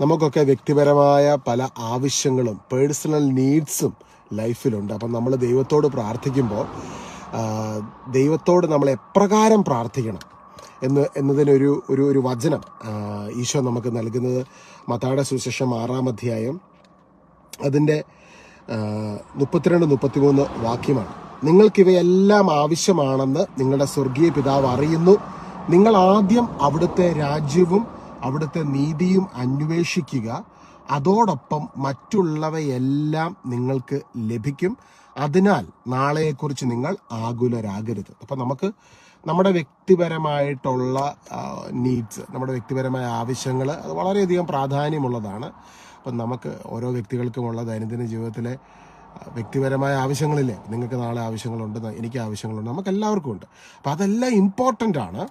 നമുക്കൊക്കെ വ്യക്തിപരമായ പല ആവശ്യങ്ങളും പേഴ്സണൽ നീഡ്സും ലൈഫിലുണ്ട്. അപ്പം നമ്മൾ ദൈവത്തോട് പ്രാർത്ഥിക്കുമ്പോൾ ദൈവത്തോട് നമ്മൾ എപ്രകാരം പ്രാർത്ഥിക്കണം എന്ന് എന്നതിനൊരു ഒരു ഒരു വചനം ഈശോ നമുക്ക് നൽകുന്നത്. മത്താട സുശേഷം ആറാം അധ്യായം അതിന്റെ മുപ്പത്തിരണ്ട് മുപ്പത്തിമൂന്ന് വാക്യമാണ്. നിങ്ങൾക്കിവയെല്ലാം ആവശ്യമാണെന്ന് നിങ്ങളുടെ സ്വർഗീയ പിതാവ് അറിയുന്നു. നിങ്ങൾ ആദ്യം അവിടുത്തെ രാജ്യവും അവിടുത്തെ നീതിയും അന്വേഷിക്കുക. അതോടൊപ്പം മറ്റുള്ളവയെല്ലാം നിങ്ങൾക്ക് ലഭിക്കും. അതിനാൽ നാളെയെക്കുറിച്ച് നിങ്ങൾ ആകുലരാകരുത്. അപ്പം നമുക്ക് നമ്മുടെ വ്യക്തിപരമായിട്ടുള്ള നീഡ്സ് നമ്മുടെ വ്യക്തിപരമായ ആവശ്യങ്ങൾ അത് വളരെയധികം പ്രാധാന്യമുള്ളതാണ്. അപ്പം നമുക്ക് ഓരോ വ്യക്തികൾക്കുമുള്ള ദൈനംദിന ജീവിതത്തിലെ വ്യക്തിപരമായ ആവശ്യങ്ങളില്ലേ? നിങ്ങൾക്ക് നാളെ ആവശ്യങ്ങളുണ്ട് എനിക്ക് ആവശ്യങ്ങളുണ്ട് നമുക്ക് എല്ലാവർക്കും ഉണ്ട് അപ്പം അതെല്ലാം ഇമ്പോർട്ടന്റ് ആണ്.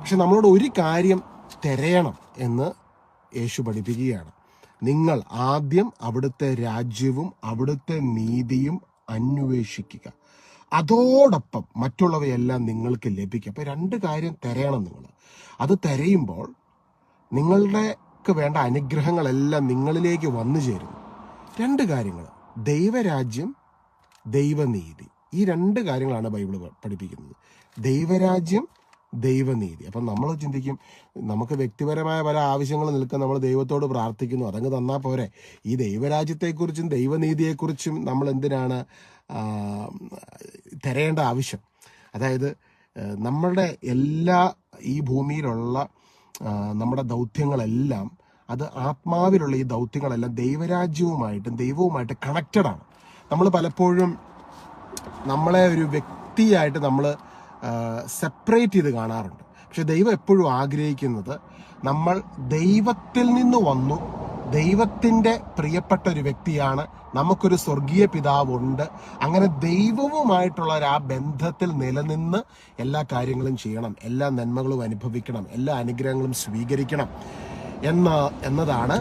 പക്ഷെ നമ്മളോട് ഒരു കാര്യം തിരയണം എന്ന് യേശു പഠിപ്പിക്കുകയാണ്. നിങ്ങൾ ആദ്യം അവിടുത്തെ രാജ്യവും അവിടുത്തെ നീതിയും അന്വേഷിക്കുക. അതോടൊപ്പം മറ്റുള്ളവയെല്ലാം നിങ്ങൾക്ക് ലഭിക്കും. അപ്പോൾ രണ്ട് കാര്യം തിരയണം നിങ്ങൾ. അത് തിരയുമ്പോൾ നിങ്ങളുടെക്ക് വേണ്ട അനുഗ്രഹങ്ങളെല്ലാം നിങ്ങളിലേക്ക് വന്നു ചേരുന്നു. രണ്ട് കാര്യങ്ങൾ. ദൈവരാജ്യം ദൈവനീതി. ഈ രണ്ട് കാര്യങ്ങളാണ് ബൈബിൾ പഠിപ്പിക്കുന്നത്. ദൈവരാജ്യം ദൈവനീതി. അപ്പം നമ്മൾ ചിന്തിക്കും നമുക്ക് വ്യക്തിപരമായ പല ആവശ്യങ്ങൾ നിൽക്കാൻ നമ്മൾ ദൈവത്തോട് പ്രാർത്ഥിക്കുന്നു. അതങ്ങ് തന്നാൽ പോരെ. ഈ ദൈവരാജ്യത്തെക്കുറിച്ചും ദൈവനീതിയെക്കുറിച്ചും നമ്മൾ എന്തിനാണ് തരേണ്ട ആവശ്യം? അതായത് നമ്മളുടെ എല്ലാ ഈ ഭൂമിയിലുള്ള നമ്മുടെ ദൗത്യങ്ങളെല്ലാം അത് ആത്മാവിലുള്ള ഈ ദൗത്യങ്ങളെല്ലാം ദൈവരാജ്യവുമായിട്ടും ദൈവവുമായിട്ട് കണക്റ്റഡാണ് നമ്മൾ പലപ്പോഴും നമ്മളെ ഒരു വ്യക്തിയായിട്ട് നമ്മൾ സെപ്പറേറ്റ് ചെയ്ത് കാണാറുണ്ട്. പക്ഷെ ദൈവം എപ്പോഴും ആഗ്രഹിക്കുന്നത് നമ്മൾ ദൈവത്തിൽ നിന്ന് വന്നു ദൈവത്തിന്റെ പ്രിയപ്പെട്ട ഒരു വ്യക്തിയാണ് നമുക്കൊരു സ്വർഗീയ പിതാവുണ്ട്. അങ്ങനെ ദൈവവുമായിട്ടുള്ള ആ ബന്ധത്തിൽ നിലനിന്ന് എല്ലാ കാര്യങ്ങളും ചെയ്യണം എല്ലാ നന്മകളും അനുഭവിക്കണം എല്ലാ അനുഗ്രഹങ്ങളും സ്വീകരിക്കണം എന്ന എന്നതാണ്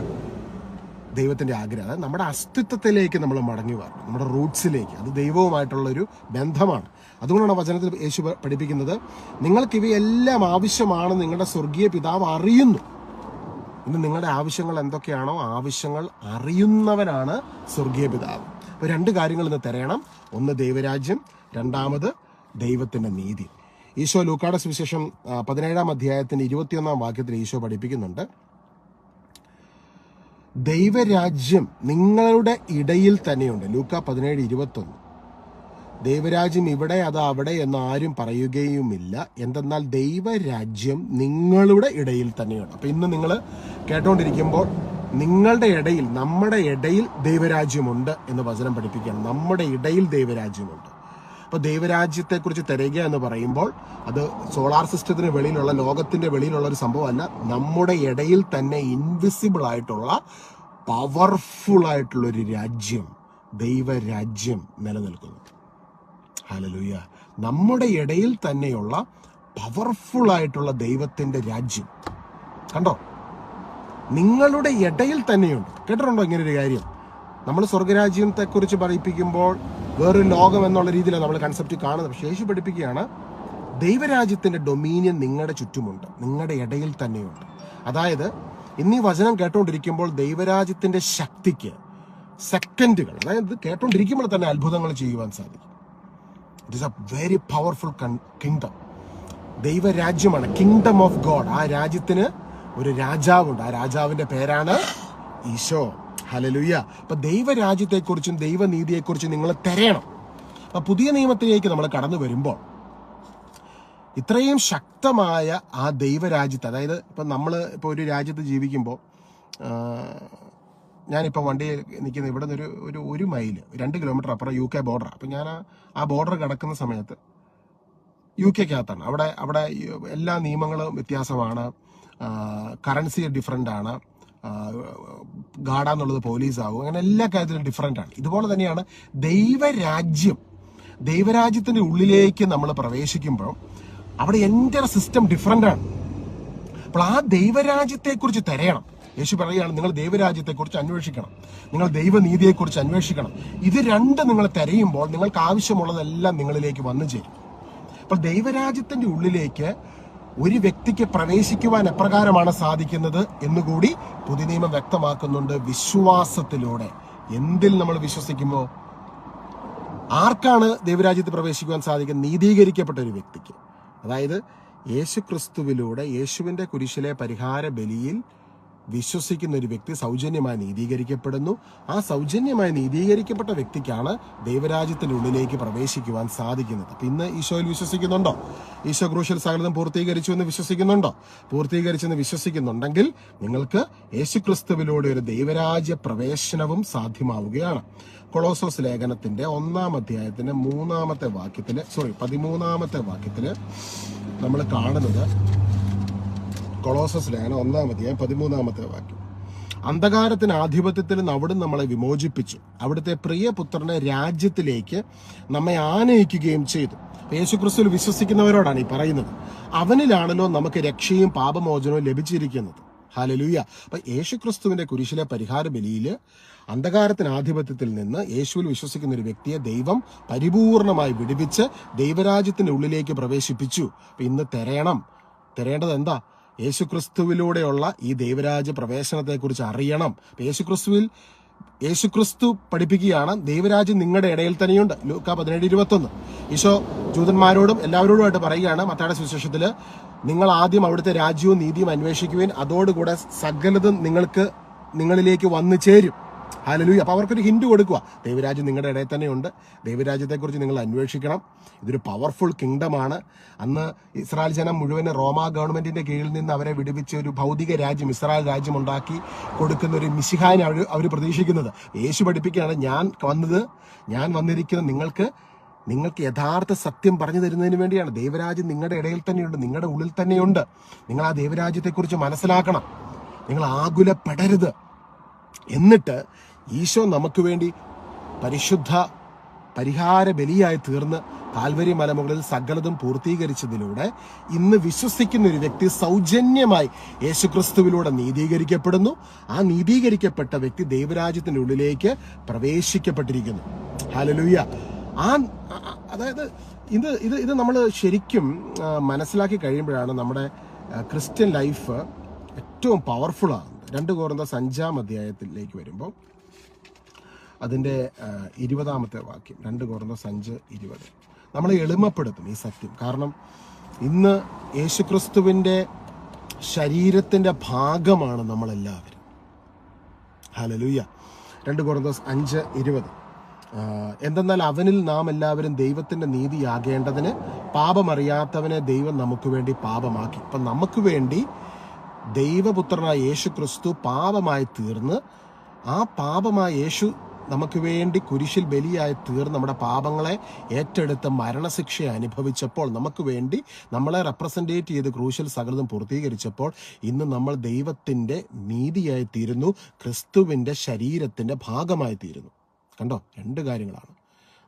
ദൈവത്തിന്റെ ആഗ്രഹം. അതായത് നമ്മുടെ അസ്തിത്വത്തിലേക്ക് നമ്മൾ മടങ്ങി വരണം നമ്മുടെ റൂട്ട്സിലേക്ക് അത് ദൈവവുമായിട്ടുള്ളൊരു ബന്ധമാണ്. അതുകൊണ്ടാണ് വചനത്തിൽ യേശു പഠിപ്പിക്കുന്നത് നിങ്ങൾക്ക് ഇവയെല്ലാം ആവശ്യമാണ് നിങ്ങളുടെ സ്വർഗീയ പിതാവ് അറിയുന്നു. ഇന്ന് നിങ്ങളുടെ ആവശ്യങ്ങൾ എന്തൊക്കെയാണോ ആവശ്യങ്ങൾ അറിയുന്നവനാണ് സ്വർഗീയ പിതാവ്. അപ്പോൾ രണ്ട് കാര്യങ്ങൾ ഇന്ന് തിരയണം. ഒന്ന് ദൈവരാജ്യം രണ്ടാമത് ദൈവത്തിന്റെ നീതി. ഈശോ ലൂക്കാട സുവിശേഷം പതിനേഴാം അധ്യായത്തിന്റെ ഇരുപത്തിയൊന്നാം വാക്യത്തിൽ ഈശോ പഠിപ്പിക്കുന്നുണ്ട്. ദൈവരാജ്യം നിങ്ങളുടെ ഇടയിൽ തന്നെയുണ്ട്. ലൂക്ക പതിനേഴ് ഇരുപത്തൊന്ന്. ദൈവരാജ്യം ഇവിടെ അത് അവിടെ എന്ന് ആരും പറയുകയുമില്ല. എന്തെന്നാൽ ദൈവരാജ്യം നിങ്ങളുടെ ഇടയിൽ തന്നെയാണ്. അപ്പം ഇന്ന് നിങ്ങൾ കേട്ടോണ്ടിരിക്കുമ്പോൾ നിങ്ങളുടെ ഇടയിൽ നമ്മുടെ ഇടയിൽ ദൈവരാജ്യമുണ്ട് എന്ന് വചനം പഠിപ്പിക്കുകയാണ്. നമ്മുടെ ഇടയിൽ ദൈവരാജ്യമുണ്ട്. അപ്പോൾ ദൈവരാജ്യത്തെക്കുറിച്ച് തിരയുക എന്ന് പറയുമ്പോൾ അത് സോളാർ സിസ്റ്റത്തിന് വെളിയിലുള്ള ലോകത്തിന്റെ വെളിയിലുള്ള ഒരു സംഭവമല്ല. നമ്മുടെ ഇടയിൽ തന്നെ ഇൻവിസിബിൾ ആയിട്ടുള്ള പവർഫുൾ ആയിട്ടുള്ള ഒരു രാജ്യം ദൈവരാജ്യം നിലനിൽക്കുന്നു. ഹലലുയ നമ്മുടെ ഇടയിൽ തന്നെയുള്ള പവർഫുൾ ആയിട്ടുള്ള ദൈവത്തിന്റെ രാജ്യം. കണ്ടോ? നിങ്ങളുടെ ഇടയിൽ തന്നെയുണ്ട്. കേട്ടിട്ടുണ്ടോ ഇങ്ങനെ ഒരു കാര്യം? നമ്മൾ സ്വർഗരാജ്യത്തെ കുറിച്ച് പഠിപ്പിക്കുമ്പോൾ വേറൊരു ലോകം എന്നുള്ള രീതിയിലാണ് നമ്മൾ കൺസെപ്റ്റ് കാണുന്നത്. പക്ഷേ യേശു പഠിപ്പിക്കുകയാണ് ദൈവരാജ്യത്തിന്റെ ഡൊമീനിയൻ നിങ്ങളുടെ ചുറ്റുമുണ്ട്. നിങ്ങളുടെ ഇടയിൽ തന്നെയുണ്ട്. അതായത് ഇന്നീ വചനം കേട്ടുകൊണ്ടിരിക്കുമ്പോൾ ദൈവരാജ്യത്തിന്റെ ശക്തിക്ക് സെക്കൻഡുകൾ അതായത് കേട്ടുകൊണ്ടിരിക്കുമ്പോൾ തന്നെ അത്ഭുതങ്ങൾ ചെയ്യുവാൻ സാധിക്കും. It is a very powerful kingdom ദൈവരാജ്യമാണ് kingdom of God ആ രാജ്യത്തിന് ഒരു രാജാവുണ്ട്. ആ രാജാവിന്റെ പേരാണ് ഈശോ. ഹലലുയ്യ അപ്പൊ ദൈവരാജ്യത്തെക്കുറിച്ചും ദൈവനീതിയെക്കുറിച്ചും നിങ്ങൾ തിരയണം. അപ്പൊ പുതിയ നിയമത്തിലേക്ക് നമ്മൾ കടന്നു വരുമ്പോൾ ഇത്രയും ശക്തമായ ആ ദൈവരാജ്യത്ത് അതായത് ഇപ്പം നമ്മൾ ഇപ്പോൾ ഒരു രാജ്യത്ത് ജീവിക്കുമ്പോൾ ഞാനിപ്പോൾ വണ്ടി നിൽക്കുന്ന ഇവിടെ നിന്ന് ഒരു ഒരു ഒരു മൈൽ രണ്ട് കിലോമീറ്റർ അപ്പുറം യു കെ ബോർഡർ അപ്പം ഞാൻ ആ- ബോർഡർ കിടക്കുന്ന സമയത്ത് യു കെക്കകത്താണ്. അവിടെ അവിടെ എല്ലാ നിയമങ്ങളും വ്യത്യാസമാണ്. കറൻസി ഡിഫറെന്റ് ആണ്. ഗാഡാന്നുള്ളത് പോലീസ് ആവും. അങ്ങനെ എല്ലാ കാര്യത്തിലും ഡിഫറെന്റ് ആണ്. ഇതുപോലെ തന്നെയാണ് ദൈവരാജ്യം. ദൈവരാജ്യത്തിന്റെ ഉള്ളിലേക്ക് നമ്മൾ പ്രവേശിക്കുമ്പോൾ അവിടെ എന്റെ സിസ്റ്റം ഡിഫറെന്റ് ആണ്. അപ്പോൾ ആ ദൈവരാജ്യത്തെക്കുറിച്ച് തിരയണം. യേശു പറയുകയാണ് നിങ്ങൾ ദൈവരാജ്യത്തെക്കുറിച്ച് അന്വേഷിക്കണം. നിങ്ങൾ ദൈവനീതിയെക്കുറിച്ച് അന്വേഷിക്കണം. ഇത് രണ്ട് നിങ്ങൾ തിരയുമ്പോൾ നിങ്ങൾക്ക് ആവശ്യമുള്ളതെല്ലാം നിങ്ങളിലേക്ക് വന്നു ചേരും. അപ്പോൾ ദൈവരാജ്യത്തിന്റെ ഉള്ളിലേക്ക് ഒരു വ്യക്തിക്ക് പ്രവേശിക്കുവാൻ എപ്രകാരമാണ് സാധിക്കുന്നത് എന്നുകൂടി പുതിയ നിയമം വ്യക്തമാക്കുന്നുണ്ട് വിശ്വാസത്തിലൂടെ. എന്തിൽ നമ്മൾ വിശ്വസിക്കുമോ? ആർക്കാണ് ദൈവരാജ്യത്ത് പ്രവേശിക്കുവാൻ സാധിക്കുന്നത്? നീതീകരിക്കപ്പെട്ട ഒരു വ്യക്തിക്ക്. അതായത് യേശു ക്രിസ്തുവിലൂടെ യേശുവിന്റെ കുരിശിലെ പരിഹാര ബലിയിൽ വിശ്വസിക്കുന്ന ഒരു വ്യക്തി സൗജന്യമായി നീതീകരിക്കപ്പെടുന്നു. ആ സൗജന്യമായി നീതീകരിക്കപ്പെട്ട വ്യക്തിക്കാണ് ദൈവരാജ്യത്തിനുള്ളിലേക്ക് പ്രവേശിക്കുവാൻ സാധിക്കുന്നത്. പിന്നെ ഇന്ന് ഈശോയിൽ വിശ്വസിക്കുന്നുണ്ടോ? ഈശോ ക്രൂശൽ സകലതും പൂർത്തീകരിച്ചു എന്ന് വിശ്വസിക്കുന്നുണ്ടോ? പൂർത്തീകരിച്ചെന്ന് വിശ്വസിക്കുന്നുണ്ടെങ്കിൽ നിങ്ങൾക്ക് യേശുക്രിസ്തുവിലൂടെ ഒരു ദൈവരാജ്യ പ്രവേശനവും സാധ്യമാവുകയാണ്. കൊളോസോസ് ലേഖനത്തിന്റെ ഒന്നാം അധ്യായത്തിന്റെ മൂന്നാമത്തെ വാക്യത്തിൽ സോറി പതിമൂന്നാമത്തെ വാക്യത്തിൽ നമ്മൾ കാണുന്നത് കൊളോസസ് ലേഖനം ഒന്നാം അധ്യായം പതിമൂന്നാമത്തെ വാക്യം. അന്ധകാരത്തിന് ആധിപത്യത്തിൽ നിന്ന് നമ്മളെ വിമോചിപ്പിച്ചു. അവിടുത്തെ പ്രിയപുത്രനെ രാജ്യത്തിലേക്ക് നമ്മെ ആനയിക്കുകയും ചെയ്തു. യേശുക്രിസ്തുവിൽ വിശ്വസിക്കുന്നവരോടാണ് ഈ പറയുന്നത്. അവനിലാണല്ലോ നമുക്ക് രക്ഷയും പാപമോചനവും ലഭിച്ചിരിക്കുന്നത്. ഹാലലൂയ അപ്പൊ യേശുക്രിസ്തുവിന്റെ കുരിശിലെ പരിഹാര ബലിയിൽ അന്ധകാരത്തിന് ആധിപത്യത്തിൽ നിന്ന് യേശുവിൽ വിശ്വസിക്കുന്ന ഒരു വ്യക്തിയെ ദൈവം പരിപൂർണമായി വിടുവിച്ച് ദൈവരാജ്യത്തിന്റെ ഉള്ളിലേക്ക് പ്രവേശിപ്പിച്ചു. ഇന്ന് തെരയണം. തെരയേണ്ടത് എന്താ? യേശുക്രിസ്തുവിലൂടെയുള്ള ഈ ദൈവരാജ പ്രവേശനത്തെക്കുറിച്ച് അറിയണം. യേശുക്രിസ്തുവിൽ യേശുക്രിസ്തു പഠിപ്പിക്കുകയാണ്. ദൈവരാജ്യം നിങ്ങളുടെ ഇടയിൽ തന്നെയുണ്ട്. ലൂക്ക പതിനേഴ് ഇരുപത്തൊന്ന്. ഈശോ ജൂതന്മാരോടും എല്ലാവരോടുമായിട്ട് പറയുകയാണ് മത്തായുടെ സുവിശേഷത്തിൽ നിങ്ങൾ ആദ്യം അവിടുത്തെ രാജ്യവും നീതിയും അന്വേഷിക്കുവാൻ. അതോടുകൂടെ സകലതും നിങ്ങൾക്ക് നിങ്ങളിലേക്ക് വന്നു ചേരും ഹാലലൂയ. അപ്പോൾ അവർക്കൊരു ഹിൻഡ് കൊടുക്കുക ദൈവരാജ്യം നിങ്ങളുടെ ഇടയിൽ തന്നെയുണ്ട്. ദൈവരാജ്യത്തെക്കുറിച്ച് നിങ്ങൾ അന്വേഷിക്കണം. ഇതൊരു പവർഫുൾ കിങ്ഡമാണ് അന്ന് ഇസ്രായേൽ ജനം മുഴുവൻ റോമ ഗവൺമെന്റിന്റെ കീഴിൽ നിന്ന് അവരെ വിടുവിച്ച് ഒരു ഭൗതിക രാജ്യം ഇസ്രായേൽ രാജ്യം ഉണ്ടാക്കി കൊടുക്കുന്ന ഒരു മിശിഹാനെ അവർ അവർ പ്രതീക്ഷിക്കുന്നത്. യേശു പഠിപ്പിക്കുകയാണ് ഞാൻ വന്നത് ഞാൻ വന്നിരിക്കുന്നത് നിങ്ങൾക്ക് നിങ്ങൾക്ക് യഥാർത്ഥ സത്യം പറഞ്ഞു തരുന്നതിന് വേണ്ടിയാണ്. ദൈവരാജ്യം നിങ്ങളുടെ ഇടയിൽ തന്നെയുണ്ട് നിങ്ങളുടെ ഉള്ളിൽ തന്നെയുണ്ട്. നിങ്ങൾ ആ ദൈവരാജ്യത്തെക്കുറിച്ച് മനസ്സിലാക്കണം. നിങ്ങൾ ആകുലപ്പെടരുത്. എന്നിട്ട് ഈശോ നമുക്ക് വേണ്ടി പരിശുദ്ധ പരിഹാര ബലിയായി തീർന്ന് കാൽവരി മലമുകളിൽ സകലതും പൂർത്തീകരിച്ചതിലൂടെ ഇന്ന് വിശ്വസിക്കുന്ന ഒരു വ്യക്തി സൗജന്യമായി യേശുക്രിസ്തുവിലൂടെ നീതീകരിക്കപ്പെടുന്നു. ആ നീതീകരിക്കപ്പെട്ട വ്യക്തി ദൈവരാജ്യത്തിന്റെ ഉള്ളിലേക്ക് പ്രവേശിക്കപ്പെട്ടിരിക്കുന്നു. ഹാലലൂയ്യ ആ അതായത് ഇത് ഇത് ഇത് നമ്മൾ ശരിക്കും മനസ്സിലാക്കി കഴിയുമ്പോഴാണ് നമ്മുടെ ക്രിസ്ത്യൻ ലൈഫ് ഏറ്റവും ആകുന്നത് രണ്ട് കോർന്ന അഞ്ചാം അധ്യായത്തിലേക്ക് വരുമ്പോൾ അതിന്റെ ഇരുപതാമത്തെ വാക്യം രണ്ട് കോർന്ന അഞ്ച് ഇരുപത്. നമ്മൾ എളിമപ്പെടുത്തും ഈ സത്യം. കാരണം ഇന്ന് യേശുക്രിസ്തുവിന്റെ ശരീരത്തിന്റെ ഭാഗമാണ് നമ്മളെല്ലാവരും. ഹലലൂയ രണ്ട് കോർന്തോസ് അഞ്ച് ഇരുപത്. എന്തെന്നാൽ അവനിൽ നാം എല്ലാവരും ദൈവത്തിന്റെ നീതിയാകേണ്ടതിന് പാപമറിയാത്തവനെ ദൈവം നമുക്ക് വേണ്ടി പാപമാക്കി. ഇപ്പം നമുക്ക് വേണ്ടി ദൈവപുത്രനായ യേശു ക്രിസ്തു പാപമായി തീർന്ന് ആ പാപമായ യേശു നമുക്ക് വേണ്ടി കുരിശിൽ ബലിയായി തീർന്ന് നമ്മുടെ പാപങ്ങളെ ഏറ്റെടുത്ത് മരണശിക്ഷ അനുഭവിച്ചപ്പോൾ നമുക്ക് വേണ്ടി നമ്മളെ റെപ്രസെന്റേറ്റ് ചെയ്ത് ക്രൂശൽ സകലതും പൂർത്തീകരിച്ചപ്പോൾ ഇന്ന് നമ്മൾ ദൈവത്തിന്റെ നീതിയായി തീരുന്നു ക്രിസ്തുവിന്റെ ശരീരത്തിന്റെ ഭാഗമായി തീരുന്നു. കണ്ടോ? രണ്ട് കാര്യങ്ങളാണ്.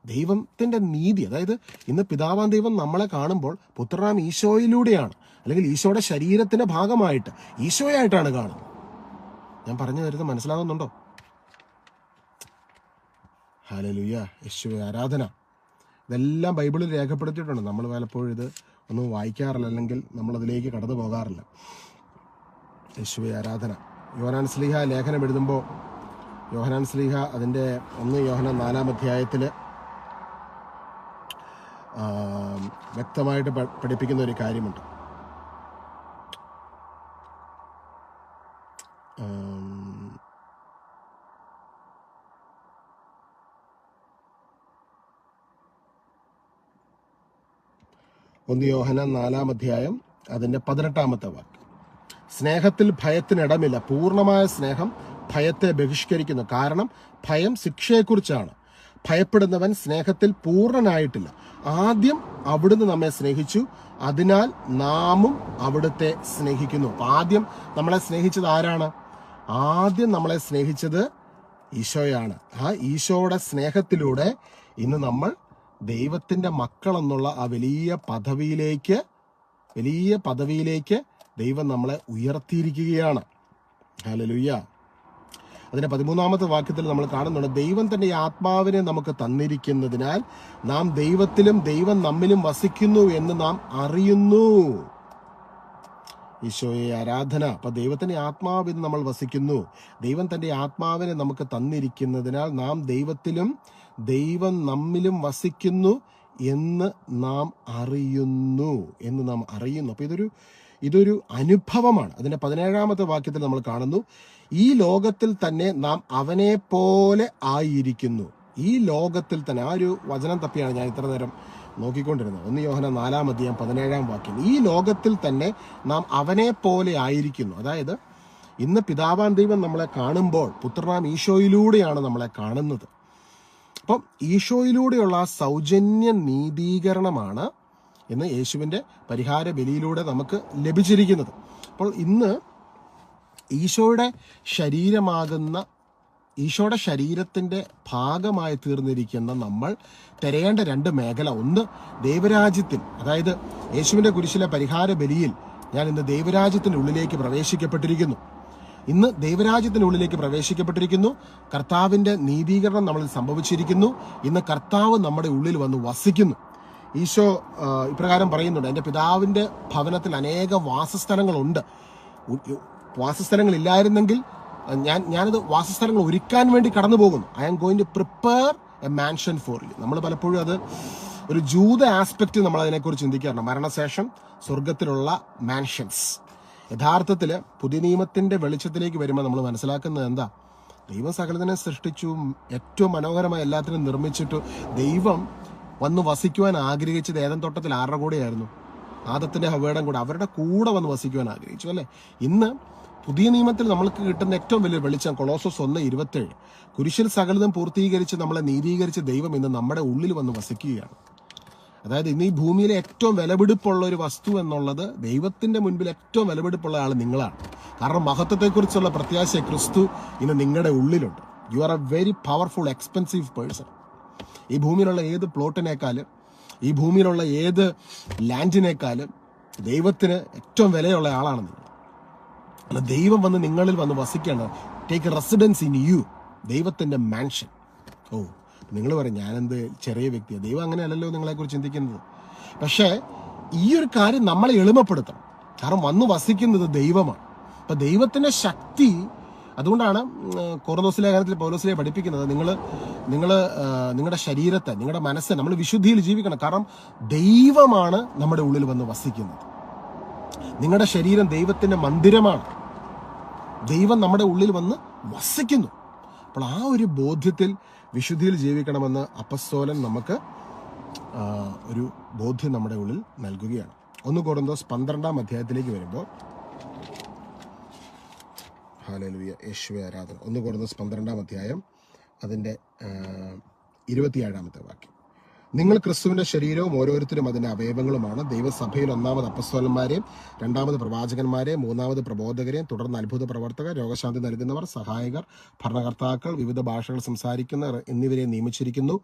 ദൈവത്തിന്റെ നീതി അതായത് ഇന്ന് പിതാവാൻ ദൈവം നമ്മളെ കാണുമ്പോൾ പുത്രനാം ഈശോയിലൂടെയാണ് അല്ലെങ്കിൽ ഈശോയുടെ ശരീരത്തിന്റെ ഭാഗമായിട്ട് ഈശോയായിട്ടാണ് കാണുന്നത്. ഞാൻ പറഞ്ഞു തരുന്നത് മനസ്സിലാകുന്നുണ്ടോ ഹാലലുയ്യ യേശുവെ ആരാധന. ഇതെല്ലാം ബൈബിളിൽ രേഖപ്പെടുത്തിയിട്ടുണ്ട്. നമ്മൾ പലപ്പോഴും ഇത് ഒന്നും വായിക്കാറില്ല അല്ലെങ്കിൽ നമ്മളതിലേക്ക് കടന്നു പോകാറില്ല. യേശുവെ ആരാധന. യോഹനാൻ സ്ലീഹ ലേഖനം എഴുതുമ്പോൾ യോഹനാൻ സ്ലീഹ അതിന്റെ ഒന്ന് യോഹനാൻ നാലാം അധ്യായത്തിൽ വ്യക്തമായിട്ട് പഠിപ്പിക്കുന്ന ഒരു കാര്യമുണ്ട്. ഒന്ന് യോഹന നാലാം അധ്യായം അതിന്റെ പതിനെട്ടാമത്തെ വാക്ക് സ്നേഹത്തിൽ ഭയത്തിനിടമില്ല പൂർണമായ സ്നേഹം ഭയത്തെ ബഹിഷ്കരിക്കുന്നു. കാരണം ഭയം ശിക്ഷയെക്കുറിച്ചാണ്. ഭയപ്പെടുന്നവൻ സ്നേഹത്തിൽ പൂർണനായിട്ടില്ല. ആദ്യം അവിടുന്ന് നമ്മെ സ്നേഹിച്ചു. അതിനാൽ നാമും അവിടുത്തെ സ്നേഹിക്കുന്നു. അപ്പം ആദ്യം നമ്മളെ സ്നേഹിച്ചത് ആരാണ്? ആദ്യം നമ്മളെ സ്നേഹിച്ചത് ഈശോയാണ്. ആ ഈശോയുടെ സ്നേഹത്തിലൂടെ ഇന്ന് നമ്മൾ ദൈവത്തിന്റെ മക്കളെന്നുള്ള ആ വലിയ പദവിയിലേക്ക് വലിയ പദവിയിലേക്ക് ദൈവം നമ്മളെ ഉയർത്തിയിരിക്കുകയാണ്. ഹല്ലേലൂയ അതിന്റെ പതിമൂന്നാമത്തെ വാക്യത്തിൽ നമ്മൾ കാണുന്നുണ്ട് ദൈവം തന്റെ ആത്മാവിനെ നമുക്ക് തന്നിരിക്കുന്നതിനാൽ നാം ദൈവത്തിലും ദൈവം നമ്മിലും വസിക്കുന്നു എന്ന് നാം അറിയുന്നു. ഈശോയെ ആരാധന അപ്പൊ ദൈവത്തിന്റെ ആത്മാവിൽ നമ്മൾ വസിക്കുന്നു. ദൈവം തന്റെ ആത്മാവിനെ നമുക്ക് തന്നിരിക്കുന്നതിനാൽ നാം ദൈവത്തിലും ദൈവം നമ്മിലും വസിക്കുന്നു എന്ന് നാം അറിയുന്നു എന്ന് നാം അറിയുന്നു. അപ്പൊ ഇതൊരു ഇതൊരു അനുഭവമാണ്. അതിന്റെ പതിനേഴാമത്തെ വാക്യത്തിൽ നമ്മൾ കാണുന്നു ഈ ലോകത്തിൽ തന്നെ നാം അവനെ പോലെ ആയിരിക്കുന്നു. ഈ ലോകത്തിൽ തന്നെ ആ ഒരു വചനം തപ്പിയാണ് ഞാൻ ഇത്ര നേരം നോക്കിക്കൊണ്ടിരുന്നത്. ഒന്ന് യോഹന നാലാം അധ്യായം പതിനേഴാം വാക്യം. ഈ ലോകത്തിൽ തന്നെ നാം അവനെ പോലെ ആയിരിക്കുന്നു. അതായത് ഇന്ന് പിതാവാൻ ദൈവം നമ്മളെ കാണുമ്പോൾ പുത്രനാം ഈശോയിലൂടെയാണ് നമ്മളെ കാണുന്നത്. അപ്പം ഈശോയിലൂടെയുള്ള ആ സൗജന്യ നീതീകരണമാണ് ഇന്ന് യേശുവിന്റെ പരിഹാര ബലിയിലൂടെ നമുക്ക് ലഭിച്ചിരിക്കുന്നത്. അപ്പോൾ ഇന്ന് ഈശോയുടെ ശരീരമാകുന്ന ഈശോയുടെ ശരീരത്തിന്റെ ഭാഗമായി തീർന്നിരിക്കുന്ന നമ്മൾ തിരയേണ്ട രണ്ട് മേഖല. ഒന്ന് ദൈവരാജ്യത്തിൽ അതായത് യേശുവിന്റെ കുരിശിലെ പരിഹാര ബലിയിൽ ഞാൻ ഇന്ന് ദൈവരാജ്യത്തിന്റെ ഉള്ളിലേക്ക് പ്രവേശിക്കപ്പെട്ടിരിക്കുന്നു. ഇന്ന് ദൈവരാജ്യത്തിനുള്ളിലേക്ക് പ്രവേശിക്കപ്പെട്ടിരിക്കുന്നു. കർത്താവിന്റെ നീതീകരണം നമ്മളിൽ സംഭവിച്ചിരിക്കുന്നു. ഇന്ന് കർത്താവ് നമ്മുടെ ഉള്ളിൽ വന്ന് വസിക്കുന്നു. ഈശോ ഇപ്രകാരം പറയുന്നുണ്ട് എന്റെ പിതാവിന്റെ ഭവനത്തിൽ അനേക വാസസ്ഥലങ്ങളുണ്ട്. അഹ് ഞാൻ ഞാനത് വാസസ്ഥലങ്ങൾ ഒരുക്കാൻ വേണ്ടി കടന്നു പോകുന്നു I am going to prepare a mansion for you നമ്മൾ പലപ്പോഴും അത് ഒരു ജൂത ആസ്പെക്റ്റ് നമ്മൾ അതിനെക്കുറിച്ച് ചിന്തിക്കാറുണ്ട്. മരണശേഷം സ്വർഗത്തിലുള്ള മാൻഷൻസ് യഥാർത്ഥത്തിൽ പുതിയ നിയമത്തിന്റെ വെളിച്ചത്തിലേക്ക് വരുമ്പോൾ നമ്മൾ മനസ്സിലാക്കുന്നത് എന്താ? ദൈവം സകലത്തിനെ സൃഷ്ടിച്ചു ഏറ്റവും മനോഹരമായ എല്ലാത്തിനും നിർമ്മിച്ചിട്ടു ദൈവം വന്ന് വസിക്കുവാൻ ആഗ്രഹിച്ചത് ഏതൻ തോട്ടത്തിൽ? ആരുടെ കൂടെയായിരുന്നു. ആദത്തിന്റെ ഹവേടം കൂടെ അവരുടെ കൂടെ വന്ന് വസിക്കുവാൻ ആഗ്രഹിച്ചു അല്ലേ? ഇന്ന് പുതിയ നിയമത്തിൽ നമ്മൾക്ക് കിട്ടുന്ന ഏറ്റവും വലിയ വെളിച്ചം കൊളോസസ് ഒന്ന് ഇരുപത്തേഴ്. കുരിശിൽ സകലതും പൂർത്തീകരിച്ച് നമ്മളെ നീതീകരിച്ച് ദൈവം ഇന്ന് നമ്മുടെ ഉള്ളിൽ വന്ന് വസിക്കുകയാണ്. അതായത് ഇന്ന് ഈ ഭൂമിയിലെ ഏറ്റവും വിലപിടിപ്പുള്ള ഒരു വസ്തു എന്നുള്ളത് ദൈവത്തിന്റെ മുൻപിൽ ഏറ്റവും വിലപിടിപ്പുള്ള ആൾ നിങ്ങളാണ്. കാരണം മഹത്വത്തെക്കുറിച്ചുള്ള പ്രത്യാശ ക്രിസ്തു ഇന്ന് നിങ്ങളുടെ ഉള്ളിലുണ്ട്. You are a very powerful expensive person ഈ ഭൂമിയിലുള്ള ഏത് പ്ലോട്ടിനേക്കാളും ഈ ഭൂമിയിലുള്ള ഏത് ലാൻഡിനേക്കാളും ദൈവത്തിന് ഏറ്റവും വിലയുള്ള ആളാണ് നിങ്ങൾ അല്ല ദൈവം വന്ന് നിങ്ങളിൽ വന്ന് വസിക്കേണ്ട ടേക്ക് റെസിഡൻസ് ഇൻ യു ദൈവത്തിന്റെ മാൻഷൻ ഓ നിങ്ങൾ പറയും ഞാനെന്ത് ചെറിയ വ്യക്തിയാണ് ദൈവം അങ്ങനെയല്ലല്ലോ നിങ്ങളെക്കുറിച്ച് ചിന്തിക്കുന്നത്. പക്ഷേ ഈ ഒരു കാര്യം നമ്മളെ എളിമപ്പെടുത്തണം. കാരണം വന്ന് വസിക്കുന്നത് ദൈവമാണ്. അപ്പം ദൈവത്തിന്റെ ശക്തി അതുകൊണ്ടാണ് കോറദോസ് ലേഖനത്തിൽ പൗലോസിലെ പഠിപ്പിക്കുന്നത്. നിങ്ങൾ നിങ്ങൾ നിങ്ങളുടെ ശരീരത്തെ നിങ്ങളുടെ മനസ്സ് നമ്മൾ വിശുദ്ധിയിൽ ജീവിക്കണം. കാരണം ദൈവമാണ് നമ്മുടെ ഉള്ളിൽ വന്ന് വസിക്കുന്നത്. നിങ്ങളുടെ ശരീരം ദൈവത്തിന്റെ മന്ദിരമാണ്. ദൈവം നമ്മുടെ ഉള്ളിൽ വന്ന് വസിക്കുന്നു. അപ്പോൾ ആ ഒരു ബോധ്യത്തിൽ വിശുദ്ധിയിൽ ജീവിക്കണമെന്ന് അപ്പസ്തോലൻ നമുക്ക് ഒരു ബോധ്യം നമ്മുടെ ഉള്ളിൽ നൽകുകയാണ്. ഒന്ന് കോറിന്തോസ് പന്ത്രണ്ടാം അധ്യായത്തിലേക്ക് വരുമ്പോൾ ഹാലലുയ. യേശുവെ ആരാധന. ഒന്ന് കൊടുത്ത പന്ത്രണ്ടാം അധ്യായം അതിന്റെ ഇരുപത്തിയേഴാമത്തെ വാക്യം. നിങ്ങൾ ക്രിസ്തുവിന്റെ ശരീരവും ഓരോരുത്തരും അതിന്റെ അവയവങ്ങളുമാണ്. ദൈവസഭയിൽ ഒന്നാമത് അപ്പസ്വലന്മാരെയും രണ്ടാമത് പ്രവാചകന്മാരെയും മൂന്നാമത് പ്രബോധകരെയും തുടർന്ന് അത്ഭുത പ്രവർത്തകർ രോഗശാന്തി നൽകുന്നവർ സഹായകർ ഭരണകർത്താക്കൾ വിവിധ ഭാഷകൾ സംസാരിക്കുന്നവർ എന്നിവരെ നിയമിച്ചിരിക്കുന്നു.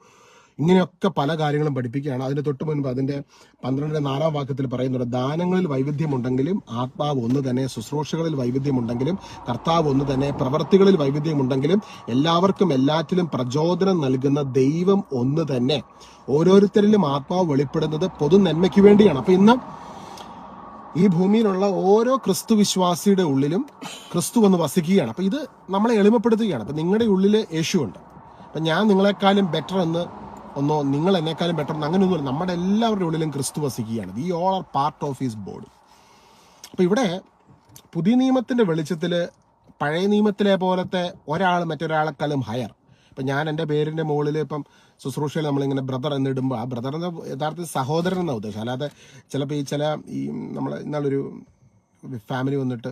ഇങ്ങനെയൊക്കെ പല കാര്യങ്ങളും പഠിപ്പിക്കുകയാണ്. അതിന് തൊട്ട് മുൻപ് അതിന്റെ പന്ത്രണ്ടിന്റെ നാലാം വാക്യത്തിൽ പറയുന്നുണ്ട് ദാനങ്ങളിൽ വൈവിധ്യമുണ്ടെങ്കിലും ആത്മാവ് ഒന്ന് തന്നെ ശുശ്രൂഷകളിൽ വൈവിധ്യമുണ്ടെങ്കിലും കർത്താവ് ഒന്ന് തന്നെ പ്രവൃത്തികളിൽ വൈവിധ്യമുണ്ടെങ്കിലും എല്ലാവർക്കും എല്ലാറ്റിലും പ്രചോദനം നൽകുന്ന ദൈവം ഒന്ന് തന്നെ. ഓരോരുത്തരിലും ആത്മാവ് വെളിപ്പെടുന്നത് പൊതു നന്മയ്ക്ക് വേണ്ടിയാണ്. അപ്പൊ ഇന്ന് ഈ ഭൂമിയിലുള്ള ഓരോ ക്രിസ്തു വിശ്വാസിയുടെ ഉള്ളിലും ക്രിസ്തു വന്ന് വസിക്കുകയാണ്. അപ്പൊ ഇത് നമ്മളെ എളിമപ്പെടുത്തുകയാണ്. അപ്പൊ നിങ്ങളുടെ ഉള്ളിൽ യേശുവുണ്ട് അപ്പൊ ഞാൻ നിങ്ങളെക്കാളും ബെറ്റർ എന്ന് ഒന്നോ നിങ്ങൾ എന്നെക്കാളും ബെറ്റർ എന്ന് അങ്ങനെയൊന്നുമില്ല നമ്മുടെ എല്ലാവരുടെ ഉള്ളിലും ക്രിസ്തു വസിക്കുകയാണ്. We all are part of his body അപ്പോൾ ഇവിടെ പുതിയ നിയമത്തിന്റെ വെളിച്ചത്തിൽ പഴയ നിയമത്തിലെ പോലത്തെ ഒരാൾ മറ്റൊരാളെക്കാളും ഹയർ ഇപ്പം ഞാൻ എന്റെ പേരിന്റെ മുകളിൽ ഇപ്പം ശുശ്രൂഷയിൽ നമ്മളിങ്ങനെ ബ്രദർ എന്നിടുമ്പോൾ ആ ബ്രദർ എന്ന യഥാർത്ഥത്തിൽ സഹോദരൻ എന്ന ഉദ്ദേശം. അല്ലാതെ ചിലപ്പോൾ ഈ ചില ഈ നമ്മൾ ഇന്നാളൊരു ഫാമിലി വന്നിട്ട്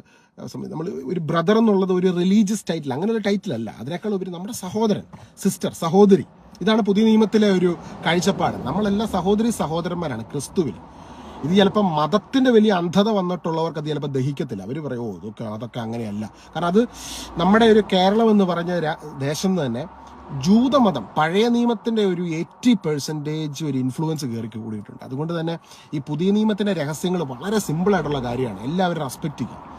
നമ്മൾ ഒരു ബ്രദർ എന്നുള്ളത് ഒരു റിലീജിയസ് ടൈറ്റിൽ അങ്ങനെ ഒരു ടൈറ്റിൽ അല്ല. അതിനേക്കാൾ ഒരു നമ്മുടെ സഹോദരൻ സിസ്റ്റർ സഹോദരി. ഇതാണ് പുതിയ നിയമത്തിലെ ഒരു കാഴ്ചപ്പാട്. നമ്മളെല്ലാം സഹോദരി സഹോദരന്മാരാണ് ക്രിസ്തുവിൽ. ഇത് ചിലപ്പോൾ മതത്തിന്റെ വലിയ അന്ധത വന്നിട്ടുള്ളവർക്ക് അത് ചിലപ്പോൾ ദഹിക്കത്തില്ല. അവർ പറയും ഓ ഇതൊക്കെ അതൊക്കെ അങ്ങനെയല്ല. കാരണം അത് നമ്മുടെ ഒരു കേരളം എന്ന് പറഞ്ഞ ദേശം തന്നെ ജൂതമതം പഴയ നിയമത്തിന്റെ ഒരു എയ്റ്റി പെർസെന്റേജ് ഒരു ഇൻഫ്ലുവൻസ് കയറി കൂടിയിട്ടുണ്ട്. അതുകൊണ്ട് തന്നെ ഈ പുതിയ നിയമത്തിന്റെ രഹസ്യങ്ങൾ വളരെ സിമ്പിളായിട്ടുള്ള കാര്യമാണ്. എല്ലാവരും റെസ്പെക്ട് ചെയ്യുക.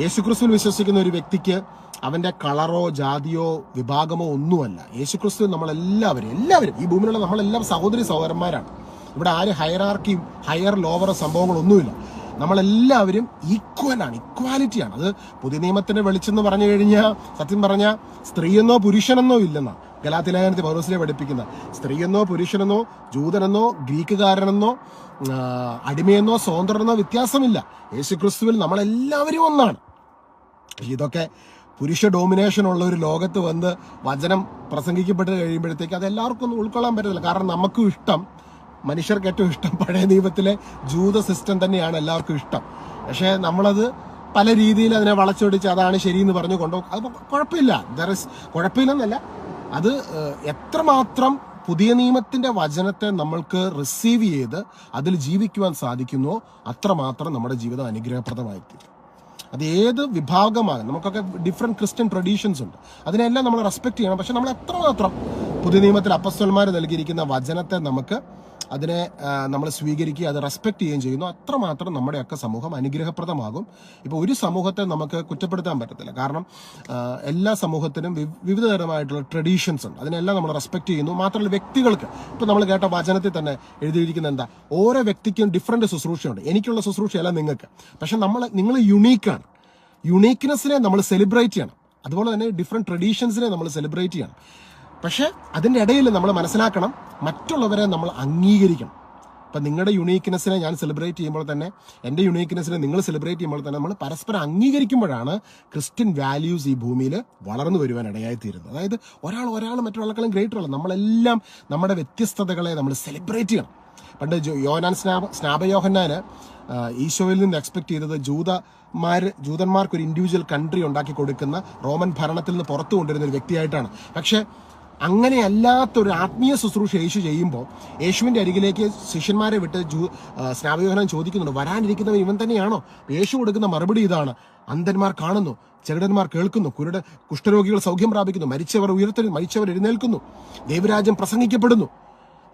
യേശുക്രിസ്തുവിൽ വിശ്വസിക്കുന്ന ഒരു വ്യക്തിക്ക് അവന്റെ കളറോ ജാതിയോ വിഭാഗമോ ഒന്നുമല്ല. യേശുക്രിസ്തു നമ്മളെല്ലാവരും എല്ലാവരും ഈ ഭൂമിയിലുള്ള നമ്മളെല്ലാം സഹോദരി സഹോദരന്മാരാണ്. ഇവിടെ ആര് ഹയറാർക്കിയും ഹയർ ലോവർ സംഭവങ്ങളൊന്നുമില്ല. നമ്മളെല്ലാവരും ഈക്വലാണ് ഇക്വാലിറ്റിയാണ് അത് പുതിയ നിയമത്തിന്റെ വെളിച്ചെന്ന് പറഞ്ഞു കഴിഞ്ഞാൽ സത്യം പറഞ്ഞാൽ സ്ത്രീയെന്നോ പുരുഷനെന്നോ ഇല്ലെന്നാ ഗലാത്തിലായനത്തെ പൗലോസിലെ പഠിപ്പിക്കുന്ന. സ്ത്രീയെന്നോ പുരുഷനെന്നോ ജൂതനെന്നോ ഗ്രീക്കുകാരനെന്നോ അടിമയെന്നോ സ്വതന്ത്രനെന്നോ വ്യത്യാസമില്ല. യേശുക്രിസ്തുവിൽ നമ്മളെല്ലാവരും ഒന്നാണ്. ഇതൊക്കെ പുരുഷ ഡോമിനേഷൻ ഉള്ള ഒരു ലോകത്ത് വന്ന് വചനം പ്രസംഗിക്കപ്പെട്ട് കഴിയുമ്പോഴത്തേക്ക് അത് എല്ലാവർക്കും ഒന്നും ഉൾക്കൊള്ളാൻ പറ്റത്തില്ല. കാരണം നമുക്കും ഇഷ്ടം. മനുഷ്യർക്ക് ഏറ്റവും ഇഷ്ടം പഴയ നിയമത്തിലെ ജൂത സിസ്റ്റം തന്നെയാണ് എല്ലാവർക്കും ഇഷ്ടം. പക്ഷേ നമ്മളത് പല രീതിയിൽ അതിനെ വളച്ചൊടിച്ച് അതാണ് ശരിയെന്ന് പറഞ്ഞു കൊണ്ടുപോകും അത് കുഴപ്പമില്ല. ദർ ഇസ് കുഴപ്പമില്ലെന്നല്ല. അത് എത്രമാത്രം പുതിയ നിയമത്തിന്റെ വചനത്തെ നമ്മൾക്ക് റിസീവ് ചെയ്ത് അതിൽ ജീവിക്കുവാൻ സാധിക്കുന്നു അത്രമാത്രം നമ്മുടെ ജീവിതം അനുഗ്രഹപ്രദമായി തീരും അത് ഏത് വിഭാഗമാണ്? നമുക്കൊക്കെ ഡിഫറെന്റ് ക്രിസ്ത്യൻ ട്രഡീഷൻസ് ഉണ്ട്. അതിനെല്ലാം നമ്മൾ റെസ്പെക്ട് ചെയ്യണം. പക്ഷെ നമ്മൾ എത്രമാത്രം പുതിയ നിയമത്തിൽ അപ്പസ്വന്മാർ നൽകിയിരിക്കുന്ന വചനത്തെ നമുക്ക് അതിനെ നമ്മൾ സ്വീകരിക്കുക അത് റെസ്പെക്ട് ചെയ്യുകയും ചെയ്യുന്നു. അത്രമാത്രം നമ്മുടെയൊക്കെ സമൂഹം അനുഗ്രഹപ്രദമാകും. ഇപ്പോൾ ഒരു സമൂഹത്തെ നമുക്ക് കുറ്റപ്പെടുത്താൻ പറ്റത്തില്ല. കാരണം എല്ലാ സമൂഹത്തിനും വിവിധ തരമായിട്ടുള്ള ട്രഡീഷൻസ് ഉണ്ട്. അതിനെല്ലാം നമ്മൾ റെസ്പെക്ട് ചെയ്യുന്നു. മാത്രമല്ല വ്യക്തികൾക്ക്. ഇപ്പൊ നമ്മൾ കേട്ട വചനത്തിൽ തന്നെ എഴുതിയിരിക്കുന്ന എന്താ? ഓരോ വ്യക്തിക്കും ഡിഫറെന്റ് ശുശ്രൂഷയുണ്ട്. എനിക്കുള്ള ശുശ്രൂഷയല്ല നിങ്ങൾക്ക്. പക്ഷെ നമ്മൾ നിങ്ങൾ യുണീക്കാണ് യുണീക്ക്നെസ്സിനെ നമ്മൾ സെലിബ്രേറ്റ് ചെയ്യണം. അതുപോലെ തന്നെ ഡിഫറെന്റ് ട്രഡീഷൻസിനെ നമ്മൾ സെലിബ്രേറ്റ് ചെയ്യണം. പക്ഷെ അതിന്റെ ഇടയിൽ നമ്മൾ മനസ്സിലാക്കണം മറ്റുള്ളവരെ നമ്മൾ അംഗീകരിക്കണം. ഇപ്പം നിങ്ങളുടെ യുണീക്ക്നെസ്സിനെ ഞാൻ സെലിബ്രേറ്റ് ചെയ്യുമ്പോൾ തന്നെ എന്റെ യുണീക്ക്നെസ്സിനെ നിങ്ങൾ സെലിബ്രേറ്റ് ചെയ്യുമ്പോൾ തന്നെ നമ്മൾ പരസ്പരം അംഗീകരിക്കുമ്പോഴാണ് ക്രിസ്ത്യൻ വാല്യൂസ് ഈ ഭൂമിയിൽ വളർന്നു വരുവാൻ ഇടയായി തീരുന്നത്. അതായത് ഒരാൾ ഒരാൾ മറ്റൊരാളെക്കാളും ഗ്രേറ്റർ അല്ല. നമ്മളെല്ലാം നമ്മുടെ വ്യത്യസ്തതകളെ നമ്മൾ സെലിബ്രേറ്റ് ചെയ്യണം. പണ്ട് യോനാൻ സ്നാപ സ്നാപയോഹന്നാന് ഈശോയിൽ നിന്ന് എക്സ്പെക്ട് ചെയ്തത് ജൂതമാർ ജൂതന്മാർക്ക് ഒരു ഇൻഡിവിജ്വൽ കൺട്രി ഉണ്ടാക്കി കൊടുക്കുന്ന റോമൻ ഭരണത്തിൽ നിന്ന് പുറത്തു കൊണ്ടുവരുന്ന ഒരു വ്യക്തിയായിട്ടാണ്. പക്ഷേ അങ്ങനെയല്ലാത്ത ഒരു ആത്മീയ ശുശ്രൂഷ യേശു ചെയ്യുമ്പോൾ യേശുവിന്റെ അരികിലേക്ക് ശിഷ്യന്മാരെ വിട്ട് ജൂ ആ, സ്നാപയോഹനാൻ ചോദിക്കുന്നുണ്ട്. വരാനിരിക്കുന്നവൻ ഇവൻ തന്നെയാണോ? യേശു കൊടുക്കുന്ന മറുപടി ഇതാണ്. അന്ധന്മാർ കാണുന്നു ചെകിടന്മാർ കേൾക്കുന്നു കുരുട കുഷ്ഠരോഗികൾ സൗഖ്യം പ്രാപിക്കുന്നു മരിച്ചവർ ഉയർത്തി മരിച്ചവർ എഴുന്നേൽക്കുന്നു ദൈവരാജ്യം പ്രസംഗിക്കപ്പെടുന്നു.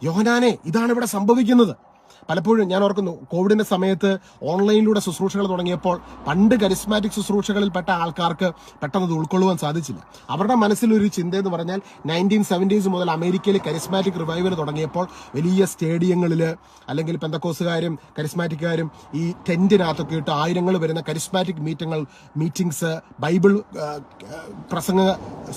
യോഹനാനെ ഇതാണ് ഇവിടെ സംഭവിക്കുന്നത്. പലപ്പോഴും ഞാൻ ഓർക്കുന്നു കോവിഡിന്റെ സമയത്ത് ഓൺലൈനിലൂടെ ശുശ്രൂഷകൾ തുടങ്ങിയപ്പോൾ പണ്ട് കരിസ്മാറ്റിക് ശുശ്രൂഷകളിൽപ്പെട്ട ആൾക്കാർക്ക് പെട്ടെന്ന് അത് ഉൾക്കൊള്ളുവാൻ സാധിച്ചില്ല. അവരുടെ മനസ്സിലൊരു ചിന്ത എന്ന് പറഞ്ഞാൽ നയന്റീൻ സെവന്റീസ് മുതൽ അമേരിക്കയിൽ കരിസ്മാറ്റിക് റിവൈവൽ തുടങ്ങിയപ്പോൾ വലിയ സ്റ്റേഡിയങ്ങളിൽ അല്ലെങ്കിൽ പെന്തക്കോസുകാരും കരിസ്മാറ്റിക്കാരും ഈ ടെന്റിനകത്തൊക്കെ ഇട്ട് ആയിരങ്ങൾ വരുന്ന കരിസ്മാറ്റിക് മീറ്റിങ്ങൾ മീറ്റിംഗ്സ് ബൈബിൾ പ്രസംഗ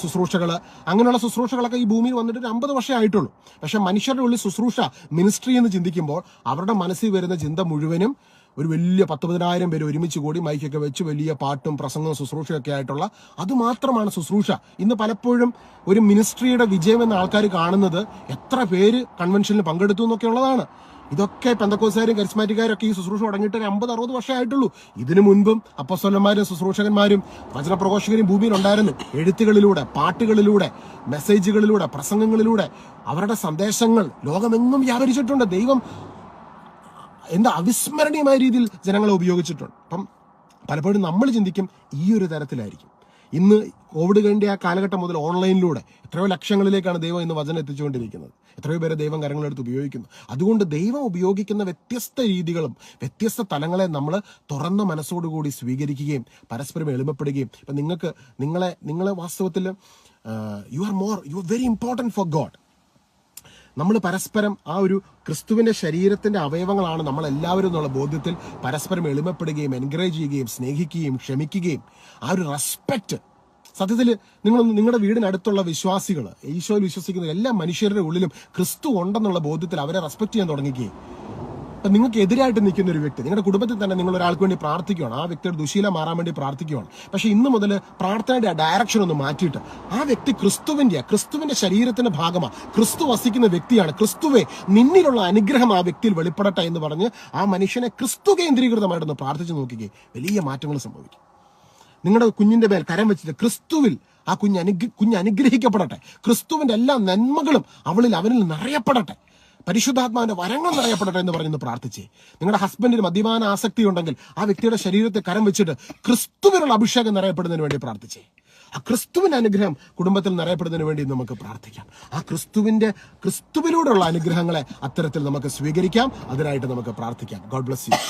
ശുശ്രൂഷകൾ അങ്ങനെയുള്ള ശുശ്രൂഷകളൊക്കെ ഈ ഭൂമിയിൽ വന്നിട്ട് ഒരു അമ്പത് വർഷമേ ആയിട്ടുള്ളൂ. പക്ഷെ മനുഷ്യരുടെ ഉള്ളിൽ ശുശ്രൂഷ മിനിസ്ട്രി എന്ന് ചിന്തിക്കുമ്പോൾ അവരുടെ മനസ്സിൽ വരുന്ന ചിന്ത മുഴുവനും ഒരു വലിയ പത്ത് പതിനായിരം പേര് ഒരുമിച്ച് കൂടി മൈക്കൊക്കെ വെച്ച് വലിയ പാട്ടും പ്രസംഗവും ശുശ്രൂഷയൊക്കെ ആയിട്ടുള്ള അതുമാത്രമാണ് ശുശ്രൂഷ. ഇന്ന് പലപ്പോഴും ഒരു മിനിസ്ട്രിയുടെ വിജയം എന്ന ആൾക്കാർ കാണുന്നത് എത്ര പേര് കൺവെൻഷനിൽ പങ്കെടുത്തു എന്നൊക്കെ ഉള്ളതാണ്. ഇതൊക്കെ പെന്തക്കോസുകാരും കരിസ്മാറ്റിക്കാരൊക്കെ ഈ ശുശ്രൂഷ തുടങ്ങിയിട്ട് ഒരു അമ്പത് അറുപത് വർഷമായിട്ടുള്ളൂ ഇതിനു മുൻപും അപ്പസ്വലന്മാരും ശുശ്രൂഷകന്മാരും വചനപ്രഘോഷകരും ഭൂമിയിൽ ഉണ്ടായിരുന്നു. എഴുത്തുകളിലൂടെ പാട്ടുകളിലൂടെ മെസ്സേജുകളിലൂടെ പ്രസംഗങ്ങളിലൂടെ അവരുടെ സന്ദേശങ്ങൾ ലോകമെങ്ങും വ്യാപരിച്ചിട്ടുണ്ട്. ദൈവം എന്താ അവിസ്മരണീയമായ രീതിയിൽ ജനങ്ങളെ ഉപയോഗിച്ചിട്ടുണ്ട്. അപ്പം പലപ്പോഴും നമ്മൾ ചിന്തിക്കും ഈ ഒരു തരത്തിലായിരിക്കും. ഇന്ന് കോവിഡ് കഴിഞ്ഞ ആ കാലഘട്ടം മുതൽ ഓൺലൈനിലൂടെ എത്രയോ ലക്ഷങ്ങളിലേക്കാണ് ദൈവം ഇന്ന് വചനം എത്തിച്ചുകൊണ്ടിരിക്കുന്നത്. എത്രയോ പേരെ ദൈവം കരങ്ങളെടുത്ത് ഉപയോഗിക്കുന്നു. അതുകൊണ്ട് ദൈവം ഉപയോഗിക്കുന്ന വ്യത്യസ്ത രീതികളും വ്യത്യസ്ത തലങ്ങളെ നമ്മൾ തുറന്ന മനസ്സോടുകൂടി സ്വീകരിക്കുകയും പരസ്പരം എളിമപ്പെടുകയും ഇപ്പം നിങ്ങൾക്ക് നിങ്ങളെ നിങ്ങളെ വാസ്തവത്തിൽ you are more you are very important for God നമ്മൾ പരസ്പരം ആ ഒരു ക്രിസ്തുവിന്റെ ശരീരത്തിന്റെ അവയവങ്ങളാണ് നമ്മൾ എല്ലാവരും എന്നുള്ള ബോധ്യത്തിൽ പരസ്പരം എളിമപ്പെടുകയും എൻകറേജ് ചെയ്യുകയും സ്നേഹിക്കുകയും ക്ഷമിക്കുകയും. ആ ഒരു റെസ്പെക്ട് സത്യത്തിൽ നിങ്ങൾ നിങ്ങളുടെ വീടിനടുത്തുള്ള വിശ്വാസികൾ ഈശോയിൽ വിശ്വസിക്കുന്ന എല്ലാ മനുഷ്യരുടെ ഉള്ളിലും ക്രിസ്തു ഉണ്ടെന്നുള്ള ബോധ്യത്തിൽ അവരെ റെസ്പെക്ട് ചെയ്യാൻ തുടങ്ങിക്കുകയും നിങ്ങൾക്ക് എതിരായിട്ട് നിൽക്കുന്ന ഒരു വ്യക്തി നിങ്ങളുടെ കുടുംബത്തിൽ തന്നെ നിങ്ങൾ ഒരാൾക്ക് വേണ്ടി പ്രാർത്ഥിക്കുകയാണ് ആ വ്യക്തിയുടെ ദുശീല മാറാൻ വേണ്ടി പ്രാർത്ഥിക്കുകയാണ്. പക്ഷേ ഇന്ന് മുതൽ പ്രാർത്ഥനയുടെ ഡയറക്ഷൻ ഒന്ന് മാറ്റിയിട്ട് ആ വ്യക്തി ക്രിസ്തുവിന്റെ ക്രിസ്തുവിന്റെ ശരീരത്തിന്റെ ഭാഗമാണ് ക്രിസ്തു വസിക്കുന്ന വ്യക്തിയാണ് ക്രിസ്തുവെ നിന്നിലുള്ള അനുഗ്രഹം ആ വ്യക്തിയിൽ വെളിപ്പെടട്ടെ എന്ന് പറഞ്ഞ് ആ മനുഷ്യനെ ക്രിസ്തു കേന്ദ്രീകൃതമായിട്ടൊന്ന് പ്രാർത്ഥിച്ചു നോക്കുകയും വലിയ മാറ്റങ്ങൾ സംഭവിക്കും. നിങ്ങളുടെ കുഞ്ഞിന്റെ മേൽ കരം വെച്ചിട്ട് ക്രിസ്തുവിൽ ആ കുഞ്ഞ് കുഞ്ഞ് അനുഗ്രഹിക്കപ്പെടട്ടെ. ക്രിസ്തുവിന്റെ എല്ലാ നന്മകളും അവളിൽ അവനിൽ നിറയപ്പെടട്ടെ. പരിശുദ്ധാത്മാവിന്റെ വരങ്ങൾ നിറയപ്പെടട്ടെ എന്ന് പറഞ്ഞ് പ്രാർത്ഥിച്ചേ. നിങ്ങളുടെ ഹസ്ബൻഡിന് മദ്യപാന ആസക്തി ഉണ്ടെങ്കിൽ ആ വ്യക്തിയുടെ ശരീരത്തെ കരം വെച്ചിട്ട് ക്രിസ്തുവിനുള്ള അഭിഷേകം നിറയപ്പെടുന്നതിന് വേണ്ടി പ്രാർത്ഥിച്ചേ. ആ ക്രിസ്തുവിന്റെ അനുഗ്രഹം കുടുംബത്തിൽ നിറയപ്പെടുന്നതിന് വേണ്ടി നമുക്ക് പ്രാർത്ഥിക്കാം. ആ ക്രിസ്തുവിന്റെ ക്രിസ്തുവിലൂടെയുള്ള അനുഗ്രഹങ്ങളെ അത്തരത്തിൽ നമുക്ക് സ്വീകരിക്കാം. അതിനായിട്ട് നമുക്ക് പ്രാർത്ഥിക്കാം. God bless you